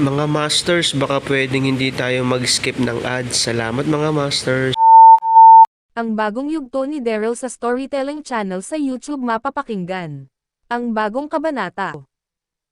Mga Masters, baka pwedeng hindi tayo mag-skip ng ads. Salamat mga Masters. Ang bagong yugto ni Daryl sa Storytelling Channel sa YouTube mapapakinggan. Ang bagong kabanata.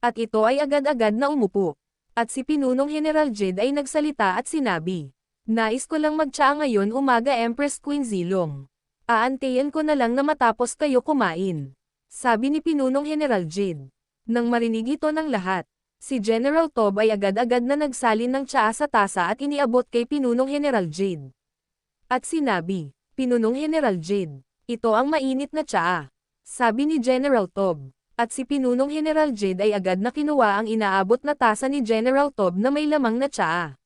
At ito ay agad-agad na umupo. At si Pinunong General Jed ay nagsalita at sinabi, Nais ko lang magtsaa ngayon umaga Empress Queen Zilong. Aantayin ko na lang na matapos kayo kumain. Sabi ni Pinunong General Jed. Nang marinig ito ng lahat, si General Tob ay agad-agad na nagsalin ng tsaa sa tasa at iniabot kay Pinunong General Jed. At sinabi, Pinunong General Jade, ito ang mainit na tsaa. Sabi ni General Tob. At si Pinunong General Jade ay agad na kinuha ang inaabot na tasa ni General Tob na may lamang na tsaa.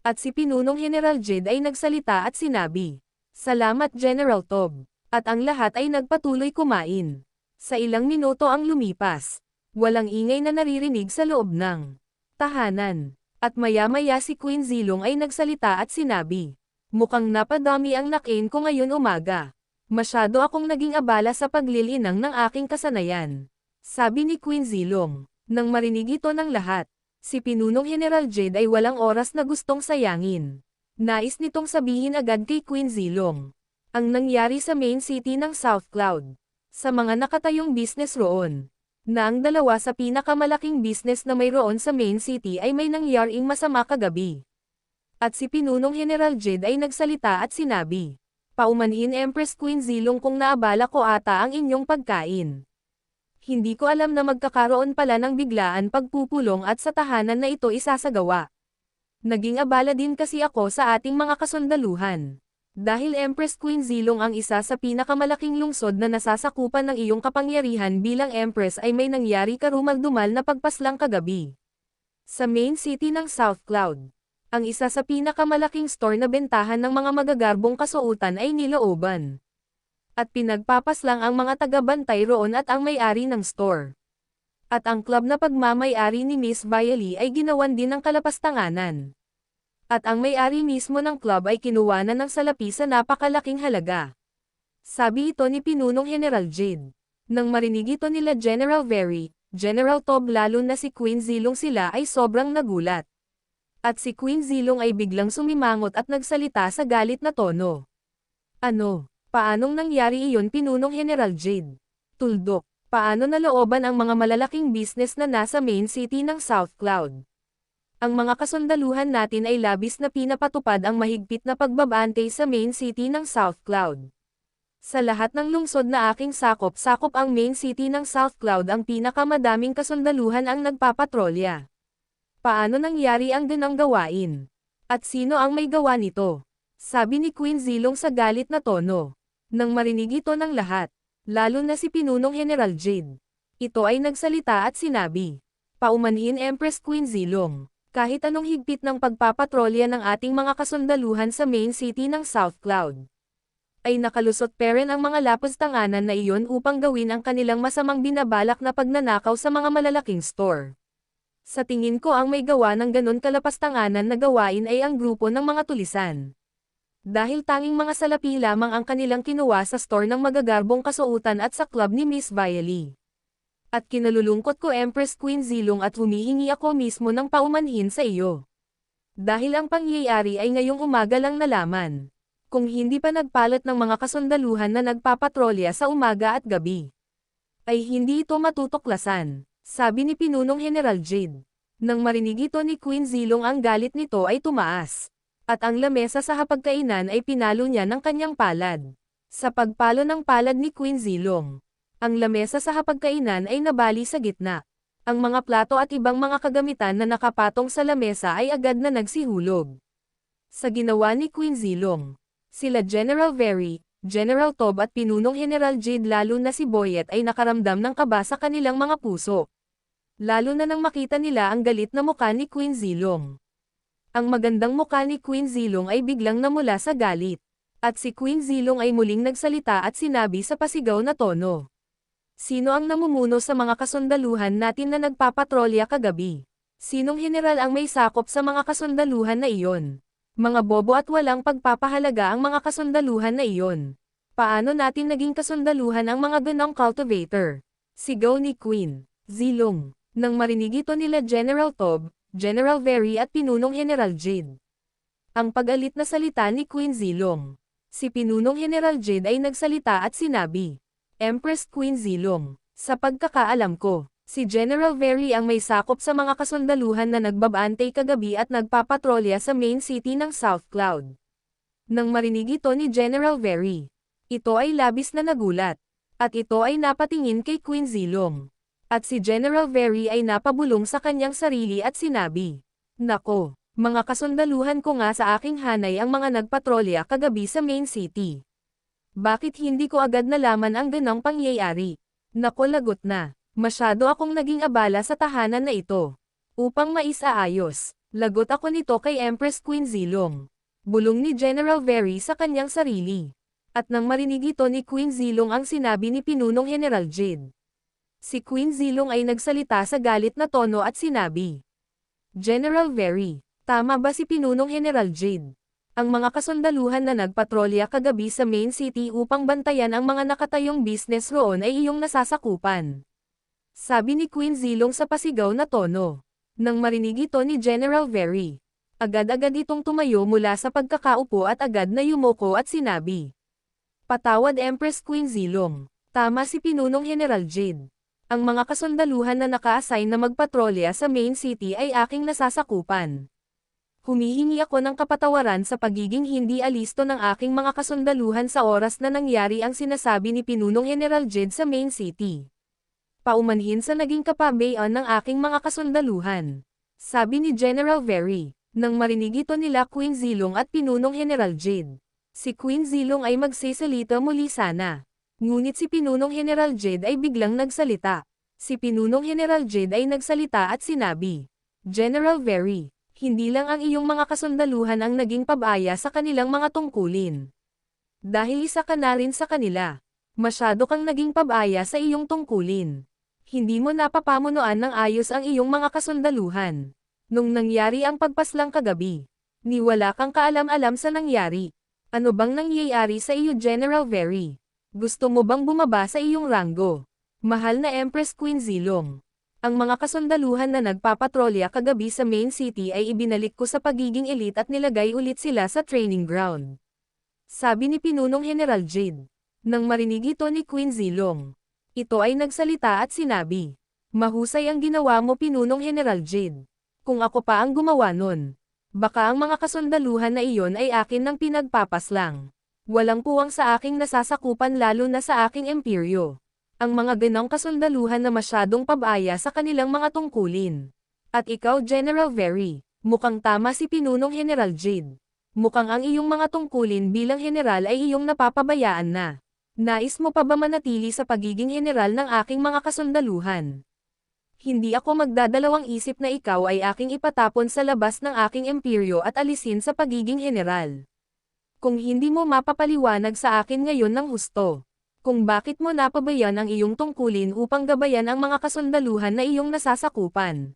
At si Pinunong General Jade ay nagsalita at sinabi, Salamat General Tob. At ang lahat ay nagpatuloy kumain. Sa ilang minuto ang lumipas. Walang ingay na naririnig sa loob ng tahanan. At maya-maya si Queen Zilong ay nagsalita at sinabi, Mukhang napadami ang nakain ko ngayon umaga. Masyado akong naging abala sa paglilinang ng aking kasanayan. Sabi ni Queen Zilong. Nang marinig ito ng lahat, si Pinunong General Jade ay walang oras na gustong sayangin. Nais nitong sabihin agad kay Queen Zilong. Ang nangyari sa main city ng South Cloud. Sa mga nakatayong business roon. Na ang dalawa sa pinakamalaking business na mayroon sa main city ay may nangyaring masama kagabi. At si Pinunong General Jed ay nagsalita at sinabi, Paumanhin Empress Queen Zilong kung naabala ko ata ang inyong pagkain. Hindi ko alam na magkakaroon pala ng biglaan pagpupulong at sa tahanan na ito isasagawa. Naging abala din kasi ako sa ating mga kasundaluhan. Dahil Empress Queen Zilong ang isa sa pinakamalaking lungsod na nasasakupan ng iyong kapangyarihan bilang Empress ay may nangyari karumal-dumal na pagpaslang kagabi. Sa main city ng South Cloud, ang isa sa pinakamalaking store na bentahan ng mga magagarbong kasuotan ay nilooban. At pinagpapaslang ang mga taga-bantay roon at ang may-ari ng store. At ang club na pagmamay-ari ni Miss Bailey ay ginawan din ng kalapastanganan. At ang may-ari mismo ng club ay kinuwanan ng salapi sa napakalaking halaga. Sabi ito ni Pinunong General Jade. Nang marinig ito nila General Very, General Tob lalo na si Queen Zilong sila ay sobrang nagulat. At si Queen Zilong ay biglang sumimangot at nagsalita sa galit na tono. Ano? Paanong nangyari iyon Pinunong General Jade? Tuldok. Paano nalooban ang mga malalaking business na nasa main city ng South Cloud? Ang mga kasundaluhan natin ay labis na pinapatupad ang mahigpit na pagbabante sa main city ng South Cloud. Sa lahat ng lungsod na aking sakop, sakop ang main city ng South Cloud ang pinakamadaming kasundaluhan ang nagpapatrolya. Paano nangyari ang ganang gawain? At sino ang may gawa nito? Sabi ni Queen Zilong sa galit na tono. Nang marinig ito ng lahat, lalo na si Pinunong General Jade. Ito ay nagsalita at sinabi, Paumanhin Empress Queen Zilong, kahit anong higpit ng pagpapatrolya ng ating mga kasundaluhan sa main city ng South Cloud. Ay nakalusot pa rin ang mga lapos tanganan na iyon upang gawin ang kanilang masamang binabalak na pagnanakaw sa mga malalaking store. Sa tingin ko ang may gawa ng ganon kalapastanganan na gawain ay ang grupo ng mga tulisan. Dahil tanging mga salapi lamang ang kanilang kinuha sa store ng magagarbong kasuutan at sa club ni Miss Bailey. At kinalulungkot ko Empress Queen Zilong at humihingi ako mismo ng paumanhin sa iyo. Dahil ang pangyayari ay ngayong umaga lang nalaman. Kung hindi pa nagpalat ng mga kasundaluhan na nagpapatrolya sa umaga at gabi. Ay hindi ito matutuklasan, sabi ni Pinunong General Jade. Nang marinig ito ni Queen Zilong ang galit nito ay tumaas. At ang lamesa sa hapagkainan ay pinalo niya ng kanyang palad. Sa pagpalo ng palad ni Queen Zilong, ang lamesa sa hapagkainan ay nabali sa gitna. Ang mga plato at ibang mga kagamitan na nakapatong sa lamesa ay agad na nagsihulog. Sa ginawa ni Queen Zilong, sila General Very, General Tob at pinunong General Jade lalo na si Boyet ay nakaramdam ng kaba sa kanilang mga puso. Lalo na nang makita nila ang galit na mukha ni Queen Zilong. Ang magandang mukha ni Queen Zilong ay biglang namula sa galit. At si Queen Zilong ay muling nagsalita at sinabi sa pasigaw na tono. Sino ang namumuno sa mga kasundaluhan natin na nagpapatrolya kagabi? Sinong general ang may sakop sa mga kasundaluhan na iyon? Mga bobo at walang pagpapahalaga ang mga kasundaluhan na iyon. Paano natin naging kasundaluhan ang mga ganong cultivator? Sigaw ni Queen, Zilong, nang marinig ito nila General Tob, General Very at Pinunong General Jade. Ang pag-alit na salita ni Queen Zilong. Si Pinunong General Jade ay nagsalita at sinabi, Empress Queen Zilong, sa pagkakaalam ko, si General Very ang may sakop sa mga kasundaluhan na nagbabantay kagabi at nagpapatrolya sa main city ng South Cloud. Nang marinig ito ni General Very, ito ay labis na nagulat, at ito ay napatingin kay Queen Zilong. At si General Very ay napabulong sa kanyang sarili at sinabi, Nako, mga kasundaluhan ko nga sa aking hanay ang mga nagpatrolya kagabi sa main city. Bakit hindi ko agad nalaman ang ganong pangyayari? Nako lagot na, masyado akong naging abala sa tahanan na ito. Upang maisaayos, lagot ako nito kay Empress Queen Zilong. Bulong ni General Very sa kanyang sarili. At nang marinig ito ni Queen Zilong ang sinabi ni Pinunong General Jade. Si Queen Zilong ay nagsalita sa galit na tono at sinabi, General Very, tama ba si Pinunong General Jade? Ang mga kasundaluhan na nagpatrolya kagabi sa main city upang bantayan ang mga nakatayong business roon ay iyong nasasakupan. Sabi ni Queen Zilong sa pasigaw na tono. Nang marinig ito ni General Very, agad-agad itong tumayo mula sa pagkakaupo at agad na yumoko at sinabi. Patawad Empress Queen Zilong, tama si Pinunong General Jade. Ang mga kasundaluhan na naka-assign na magpatrolya sa main city ay aking nasasakupan. Humihingi ako ng kapatawaran sa pagiging hindi alisto ng aking mga kasundaluhan sa oras na nangyari ang sinasabi ni Pinunong General Jed sa main city. Paumanhin sa naging kapabayan ng aking mga kasundaluhan. Sabi ni General Very, nang marinig ito nila Queen Zilong at Pinunong General Jed. Si Queen Zilong ay magsisalita muli sana. Ngunit si Pinunong General Jed ay biglang nagsalita. Si Pinunong General Jed ay nagsalita at sinabi, General Very, hindi lang ang iyong mga kasundaluhan ang naging pabaya sa kanilang mga tungkulin. Dahil isa ka na rin sa kanila. Masyado kang naging pabaya sa iyong tungkulin. Hindi mo napapamunuan ng ayos ang iyong mga kasundaluhan. Nung nangyari ang pagpaslang kagabi, ni wala kang kaalam-alam sa nangyari. Ano bang nangyayari sa iyo General Very? Gusto mo bang bumaba sa iyong ranggo? Mahal na Empress Queen Zilong. Ang mga kasundaluhan na nagpapatrolya kagabi sa main city ay ibinalik ko sa pagiging elite at nilagay ulit sila sa training ground. Sabi ni Pinunong General Jade. Nang marinig ito ni Queen Zilong. Ito ay nagsalita at sinabi. Mahusay ang ginawa mo Pinunong General Jade. Kung ako pa ang gumawa nun. Baka ang mga kasundaluhan na iyon ay akin ng pinagpapaslang. Walang puwang sa aking nasasakupan lalo na sa aking imperyo ang mga ganong kasundaluhan na masyadong pabaya sa kanilang mga tungkulin. At ikaw General Very, mukhang tama si Pinunong General Jade. Mukhang ang iyong mga tungkulin bilang general ay iyong napapabayaan na. Nais mo pa ba manatili sa pagiging general ng aking mga kasundaluhan? Hindi ako magdadalawang isip na ikaw ay aking ipatapon sa labas ng aking imperyo at alisin sa pagiging general. Kung hindi mo mapapaliwanag sa akin ngayon ng husto, kung bakit mo napabayan ang iyong tungkulin upang gabayan ang mga kasundaluhan na iyong nasasakupan.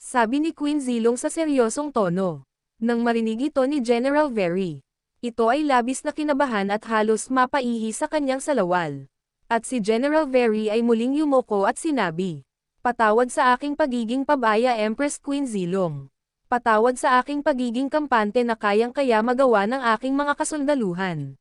Sabi ni Queen Zilong sa seryosong tono. Nang marinig ito ni General Very. Ito ay labis na kinabahan at halos mapaihi sa kanyang salawal. At si General Very ay muling yumoko at sinabi. Patawad sa aking pagiging pabaya Empress Queen Zilong. Patawad sa aking pagiging kampante na kayang-kaya magawa ng aking mga kasundaluhan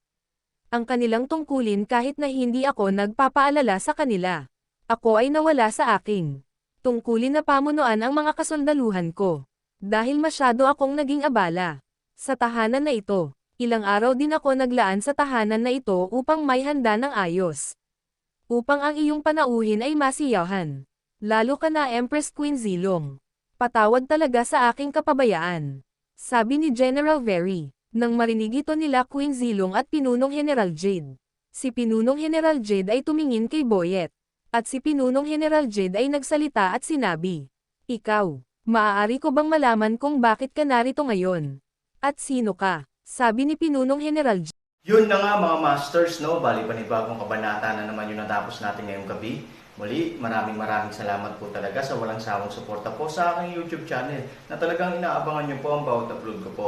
ang kanilang tungkulin kahit na hindi ako nagpapaalala sa kanila. Ako ay nawala sa aking Tungkulin na pamunuan ang mga kasundaluhan ko. Dahil masyado akong naging abala. Sa tahanan na ito, ilang araw din ako naglaan sa tahanan na ito upang may handa ng ayos. Upang ang iyong panauhin ay masiyahan. Lalo ka na Empress Queen Zilong. Patawad talaga sa aking kapabayaan. Sabi ni General Very. Nang marinig ito nila Queen Zilong at Pinunong General Jade. Si Pinunong General Jade ay tumingin kay Boyet. At si Pinunong General Jade ay nagsalita at sinabi, Ikaw, maaari ko bang malaman kung bakit ka narito ngayon? At sino ka? Sabi ni Pinunong General Jade. Yun na nga mga masters, no? Bali panibagong kabanata na naman yung natapos natin ngayong gabi. Muli, maraming maraming salamat po talaga sa walang sawang suporta po sa aking YouTube channel na talagang inaabangan nyo po ang bawat upload ko po.